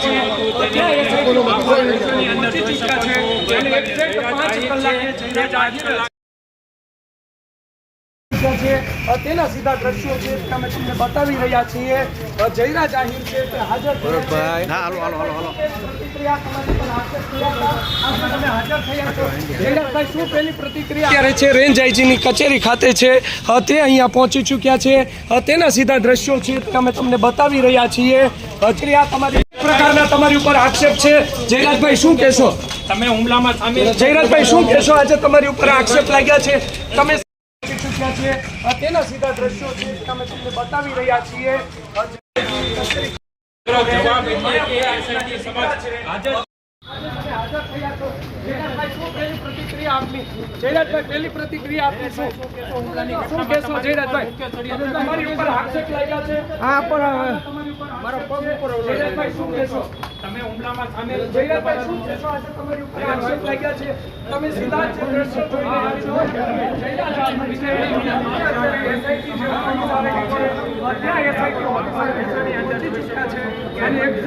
છે. તેના સીધા દ્રશ્યો છે અમે તમને બતાવી રહ્યા છીએ. જયરાજ આહિર છે તે હાજર પ્રતિક્રિયા અત્યારે છે રેન્જ આઈજીની કચેરી ખાતે છે. તે અહીંયા પહોંચી ચૂક્યા છે. તેના સીધા દ્રશ્યો છે તે અમે તમને બતાવી રહ્યા છીએ. અ, આ તમારી પ્રકારના તમારી ઉપર આક્ષેપ છે. જયરાજભાઈ શું કહેશો? તમે હુમલામાં સામેલ જયરાજભાઈ શું કહેશો? આજે તમારી ઉપર આક્ષેપ લાગ્યા છે. તમે ચૂક્યા છે. તેના સીધા દ્રશ્યો છે તે તમને બતાવી રહ્યા છીએ. જવાબ એટલે કે સમાજ હાજર હાજર થયા છો. જયરાજભાઈ, શું પહેલી પ્રતિક્રિયા આપની? જયરાજભાઈ, પહેલી પ્રતિક્રિયા આપની શું? શું કહેશો, જયરાજભાઈ? તમારી ઉપર આક્ષેપ લાગ્યા છે. તમારી ઉપર મારો પગ ઉપર જયરાજભાઈ, શું કહેશો? તમે હુમલામાં સામેલ જયરાજભાઈ, શું કહેશો? આજે તમારી ઉપર આક્ષેપ લાગ્યા છે. તમે સીધા જ જયરાજ